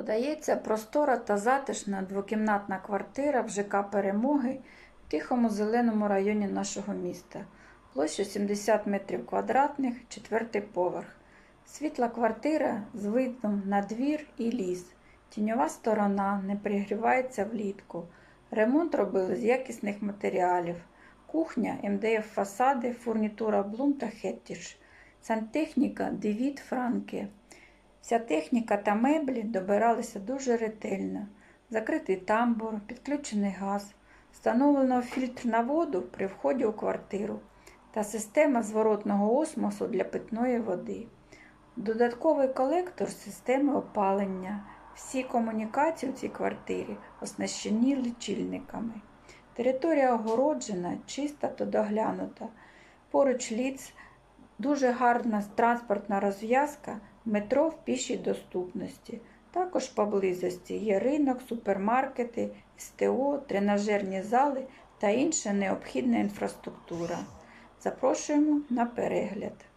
Продається простора та затишна двокімнатна квартира в ЖК Перемоги в тихому зеленому районі нашого міста. Площа 70 метрів квадратних, четвертий поверх. Світла квартира з видом на двір і ліс. Тіньова сторона не пригрівається влітку. Ремонт робили з якісних матеріалів. Кухня, МДФ фасади, фурнітура Блум та Хеттіш. Сантехніка Девід Франке. Вся техніка та меблі добиралися дуже ретельно. Закритий тамбур, підключений газ, встановлено фільтр на воду при вході у квартиру та система зворотного осмосу для питної води. Додатковий колектор системи опалення. Всі комунікації у цій квартирі оснащені лічильниками. Територія огороджена, чиста та доглянута. Поруч ліц дуже гарна транспортна розв'язка, метро в пішій доступності. Також поблизості є ринок, супермаркети, СТО, тренажерні зали та інша необхідна інфраструктура. Запрошуємо на перегляд.